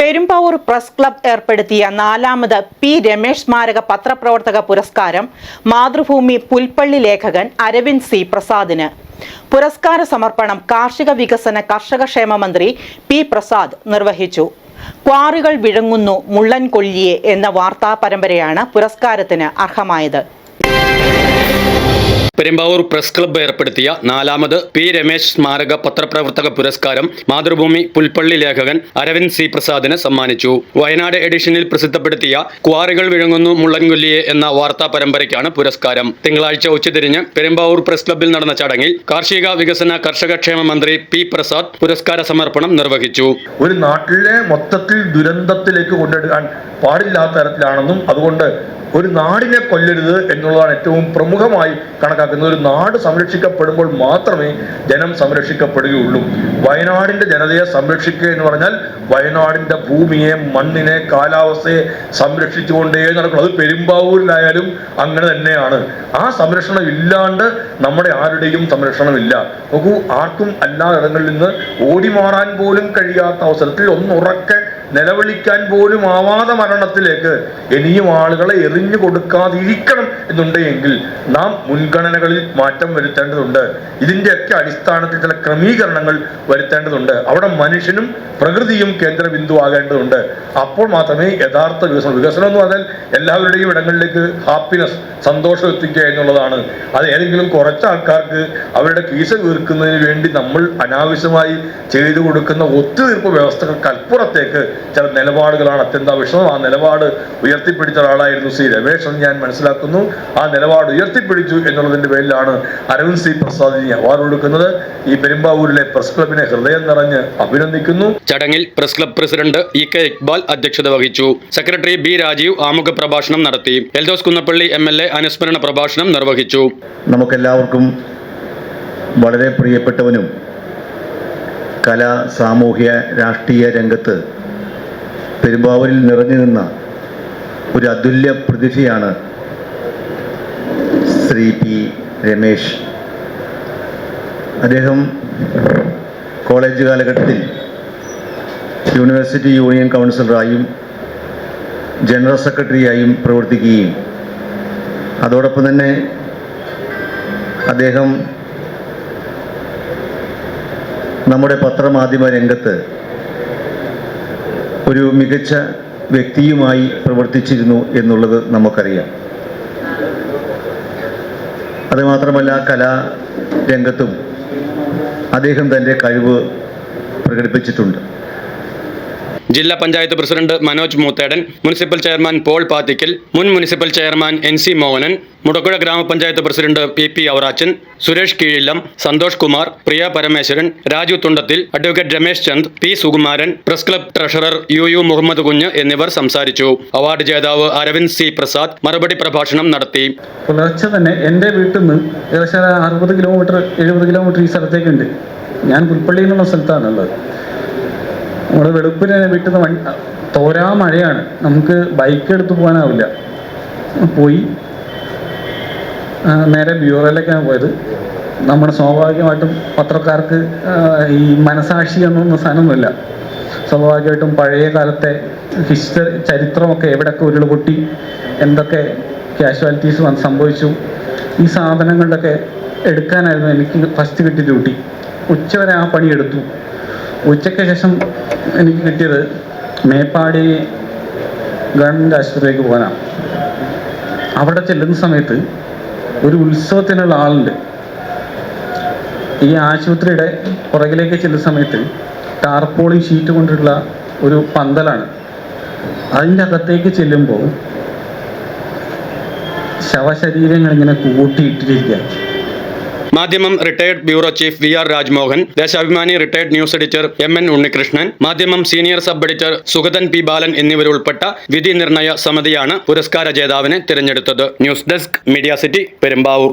Perumbavoor press club ഏർപ്പെടുത്തിയ നാലാമത് P Ramesh സ്മാരക പത്രപ്രവർത്തക പുരസ്കാരം മാതൃഭൂമി പുൽപ്പള്ളി ലേഖകൻ അരവിന്ദ് സി പ്രസാദിന്. പുരസ്കാര സമർപ്പണം കാർഷിക വികസന കർഷക ക്ഷേമ മന്ത്രി പി പ്രസാദ് നിർവഹിച്ചു. ക്വാറികൾ വിഴുങ്ങുന്നു മുള്ളൻ കൊല്ലിയെ എന്ന വാർത്താ പരമ്പരയാണ് പുരസ്കാരത്തിന് അർഹമായത്. പെരുമ്പാവൂർ പ്രസ് ക്ലബ്ബ് ഏർപ്പെടുത്തിയ നാലാമത് പി രമേശ് സ്മാരക പത്രപ്രവർത്തക പുരസ്കാരം മാതൃഭൂമി പുൽപ്പള്ളി ലേഖകൻ അരവിന്ദ് സി പ്രസാദിന് സമ്മാനിച്ചു. വയനാട് എഡിഷനിൽ പ്രസിദ്ധപ്പെടുത്തിയ ക്വാറികൾ വിഴുങ്ങുന്നു മുള്ളൻകൊല്ലിയെ എന്ന വാർത്താ പരമ്പരയ്ക്കാണ് പുരസ്കാരം. തിങ്കളാഴ്ച ഉച്ചതിരിഞ്ഞ് പെരുമ്പാവൂർ പ്രസ് ക്ലബ്ബിൽ നടന്ന ചടങ്ങിൽ കാർഷിക വികസന കർഷകക്ഷേമ മന്ത്രി പി പ്രസാദ് പുരസ്കാര സമർപ്പണം നിർവഹിച്ചു. ഒരു നാട്ടിലെ മൊത്തത്തിൽ ദുരന്തത്തിലേക്ക് കൊണ്ടെടുക്കാൻ പാടില്ലാത്ത തരത്തിലാണെന്നും അതുകൊണ്ട് ഒരു നാടിനെ കൊല്ലരുത് എന്നുള്ളതാണ് ഏറ്റവും പ്രമുഖമായി കണക്കാക്കുന്നത്. ഒരു നാട് സംരക്ഷിക്കപ്പെടുമ്പോൾ മാത്രമേ ജനം സംരക്ഷിക്കപ്പെടുകയുള്ളൂ. വയനാടിന്റെ ജനതയെ സംരക്ഷിക്കുക എന്ന് പറഞ്ഞാൽ വയനാടിന്റെ ഭൂമിയെ മണ്ണിനെ കാലാവസ്ഥയെ സംരക്ഷിച്ചുകൊണ്ടേ നടക്കണം. അത് പെരുമ്പാവൂരിലായാലും അങ്ങനെ തന്നെയാണ്. ആ സംരക്ഷണം ഇല്ലാണ്ട് നമ്മുടെ ആരുടെയും സംരക്ഷണമില്ല നോക്കൂ ആർക്കും എല്ലായിടങ്ങളിൽ നിന്ന് ഓടി മാറാൻ പോലും കഴിയാത്ത അവസരത്തിൽ ഒന്നുറക്കെ നിലവിളിക്കാൻ പോലും ആവാതെ മരണത്തിലേക്ക് ഇനിയും ആളുകളെ എറിഞ്ഞു കൊടുക്കാതിരിക്കണം. എന്നുണ്ടെങ്കിൽ നാം മുൻഗണനകളിൽ മാറ്റം വരുത്തേണ്ടതുണ്ട്. ഇതിന്റെയൊക്കെ അടിസ്ഥാനത്തിൽ ചില ക്രമീകരണങ്ങൾ വരുത്തേണ്ടതുണ്ട്. അവിടെ മനുഷ്യനും പ്രകൃതിയും കേന്ദ്ര ബിന്ദു ആകേണ്ടതുണ്ട് അപ്പോൾ മാത്രമേ യഥാർത്ഥ വികസനം വികസനം എന്ന് പറഞ്ഞാൽ എല്ലാവരുടെയും ഇടങ്ങളിലേക്ക് ഹാപ്പിനെസ് സന്തോഷം എത്തിക്കുക എന്നുള്ളതാണ്. അത് ഏതെങ്കിലും കുറച്ച് ആൾക്കാർക്ക് അവരുടെ കീശ വീർക്കുന്നതിന് വേണ്ടി നമ്മൾ അനാവശ്യമായി ചെയ്തു കൊടുക്കുന്ന ഒത്തുതീർപ്പ് വ്യവസ്ഥകൾക്ക് അപ്പുറത്തേക്ക് ചില നിലപാടുകളാണ്. അത്യന്താപേക്ഷിതം ആ നിലപാട് ഉയർത്തിപ്പിടിച്ച ഒരാളായിരുന്നു സി. രമേശ് എന്ന് ഞാൻ മനസ്സിലാക്കുന്നു. ആ നിലപാട് ഉയർത്തിപ്പിടിച്ചു എന്നുള്ളതിന്റെ പേരിലാണ് അരവിന്ദ് സി പ്രസാദിന് അവാർഡ് കൊടുക്കുന്നത്. ഈ പെരുമ്പാവൂരിലെ പ്രസ് ക്ലബിനെ ഹൃദയം നിറഞ്ഞ് അഭിനന്ദിക്കുന്നു. ചടങ്ങിൽ press club president E K Iqbal അധ്യക്ഷത വഹിച്ചു. സെക്രട്ടറി ബി രാജീവ് ആമുഖ പ്രഭാഷണം നടത്തി. Eldhose Kunnappilly M L A അനുസ്മരണ പ്രഭാഷണം നിർവഹിച്ചു. നമുക്കെല്ലാവർക്കും വളരെ പ്രിയപ്പെട്ടവനും കലാ സാമൂഹ്യ രാഷ്ട്രീയ രംഗത്ത് പെരുമ്പാവൂരിൽ നിറഞ്ഞു നിന്ന ഒരു അതുല്യ പ്രതിഭയാണ് ശ്രീ പി രമേശ്. അദ്ദേഹം കോളേജ് കാലഘട്ടത്തിൽ യൂണിവേഴ്സിറ്റി യൂണിയൻ കൗൺസിലറായും ജനറൽ സെക്രട്ടറിയായും പ്രവർത്തിക്കുകയും അതോടൊപ്പം തന്നെ അദ്ദേഹം നമ്മുടെ പത്രമാധ്യമ രംഗത്ത് ഒരു മികച്ച വ്യക്തിയുമായി പ്രവർത്തിച്ചിരുന്നു എന്നുള്ളത് നമുക്കറിയാം. അതുമാത്രമല്ല കലാ രംഗത്തും അദ്ദേഹം തന്റെ കഴിവ് പ്രകടിപ്പിച്ചിട്ടുണ്ട്. ജില്ലാ panchayat president Manoj Moothedan municipal chairman Paul Pathikkal മുൻ municipal chairman N C Mohanan Mudakkuzha ഗ്രാമപഞ്ചായത്ത് president P P Aurachan Suresh Keezhillam Santhosh Kumar Priya Parameswaran Raju Thundathil advocate Ramesh Chand P Sukumaran press club treasurer U U Muhammad Kunju എന്നിവർ സംസാരിച്ചു. Award ജേതാവ് Aravind C Prasad മറുപടി പ്രഭാഷണം നടത്തി. പുലർച്ചെ തന്നെ എന്റെ വീട്ടിൽ നിന്ന് ഏകദേശം അറുപത് കിലോമീറ്റർ എഴുപത് കിലോമീറ്റർ ഈ സ്ഥലത്തേക്കുണ്ട് ഞാൻ പുൽപ്പള്ളിയിൽ നിന്നുള്ള സ്ഥലത്താണുള്ളത്. നമ്മുടെ വെളുപ്പിന് വീട്ടിൽ വണ്ടി തോരാ മഴയാണ്. നമുക്ക് ബൈക്ക് എടുത്ത് പോകാനാവില്ല. പോയി. നേരെ ബ്യൂറോയിലേക്കാണ് പോയത്. നമ്മുടെ സ്വാഭാവികമായിട്ടും പത്രക്കാർക്ക് ഈ മനസാക്ഷി എന്നൊന്നും സാധനമൊന്നുമില്ല. സ്വാഭാവികമായിട്ടും പഴയ കാലത്തെ ഹിസ്റ്ററി ചരിത്രമൊക്കെ എവിടെയൊക്കെ ഉരുളുപൊട്ടി എന്തൊക്കെ കാഷ്വാലിറ്റീസ് വന്ന് സംഭവിച്ചു ഈ സാധനങ്ങളുടെയൊക്കെ എടുക്കാനായിരുന്നു എനിക്ക് ഫസ്റ്റ് കിട്ടി ഡ്യൂട്ടി ഉച്ചവരെ ആ പണി എടുത്തു. ഉച്ചയ്ക്ക് ശേഷം എനിക്ക് കിട്ടിയത് മേപ്പാടി ഗവൺമെന്റ് ആശുപത്രിയിലേക്ക് പോകാനാണ്. അവിടെ ചെല്ലുന്ന സമയത്ത് ഒരു ഉത്സവത്തിനുള്ള ആളുണ്ട്. ഈ ആശുപത്രിയുടെ പുറകിലേക്ക് ചെല്ലുന്ന സമയത്ത് ടാർപോളിൻ ഷീറ്റ് കൊണ്ടുള്ള ഒരു പന്തലാണ്. അതിന്റെ അകത്തേക്ക് ചെല്ലുമ്പോൾ ശവശരീരങ്ങൾ ഇങ്ങനെ കൂട്ടിയിട്ടിരിക്കുക Madhyamam retired bureau chief V R Rajmohan Deshabhimani retired news editor M N Unnikrishnan Madhyamam senior sub editor Sugathan P Balan എന്നിവരുൾപ്പെട്ട വിധി നിർണയ സമിതിയാണ് പുരസ്കാര ജേതാവിനെ തിരഞ്ഞെടുത്തത്. News desk media city Perumbavoor.